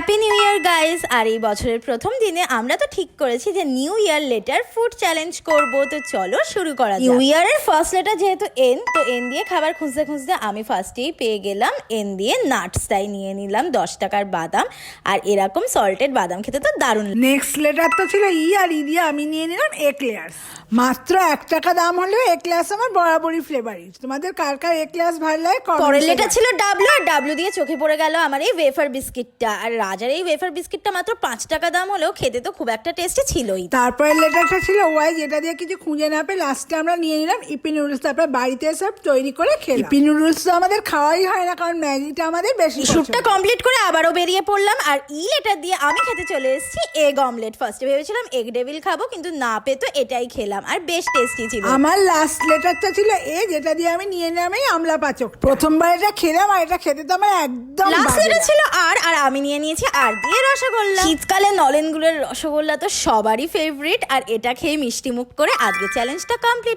Happy new year guys আর এই বছরের প্রথম দিনে আমরা তো ঠিক করেছি যে new year letter food challenge করব। তো চলো শুরু করা নিউ ইয়ারের ফার্স্ট লেটার যেহেতু এন তো এন দিয়ে খাবার খুঁজতে খুঁজতে আমি ফার্স্টেই পেয়ে গেলাম। এন দিয়ে নাটস তাই নিয়ে নিলাম দশ টাকার বাদাম। আর এরকম সল্টেড বাদাম খেতে তো দারুণ নেক্সট লেটার তো ছিল ই আর ই দিয়ে আমি নিয়ে নিলাম একলেয়ার্স মাত্র এক টাকা দাম হলেও একলেয়ার্স আমার বরাবরই ফ্লেভারিট তোমাদের কার কার একলেয়ার্স ভালো লাগে পরের লেটার ছিল ডাবলু আর ডাবলু দিয়ে চোখে পড়ে গেল আমার এই ওয়েফার বিস্কিটটা আর রাজার এই ওয়েফার বিস্কিটটা মাত্র পাঁচ টাকা দাম হলেও খেতে তো খুব একটা টেস্টি ছিলই। তারপরের লেটারটা ছিল ওয়াই যেটা দিয়ে কিছু খুঁজে না পেয়ে লাস্টে আমরা নিয়ে নিলাম ইপি নুডলস তারপর বাড়িতে সব তৈরি করে খেলাম। ইপি নুডলস তো আমাদের খাওয়াই হয় না কারণ ম্যাগিটা আমাদের বেশি পছন্দ। কমপ্লিট করে আবারও বেরিয়ে পড়লাম আর ই লেটার দিয়ে আমি খেতে চলে এসেছি এগ অমলেট ফার্স্টে ভেবেছিলাম এগ ডেভিল খাব কিন্তু না পেয়ে তো এটাই খেলাম আর বেশ টেস্টি ছিল। আমার লাস্ট লেটারটা ছিল এ যেটা দিয়ে আমি নিয়ে নিলাম এই আমলা পাচক। প্রথমবার এটা খেলাম আর এটা খেতে তো আমার একদম লাস্ট লেটার ছিল আর আমি নিয়ে নিয়েছি আর দিয়ে রসগোল্লা। শীতকালে নলেনগুলের রসগোল্লা তো সবারই ফেভারিট আর এটা খেয়ে মিষ্টি মুখ করে আজকে চ্যালেঞ্জটা কমপ্লিট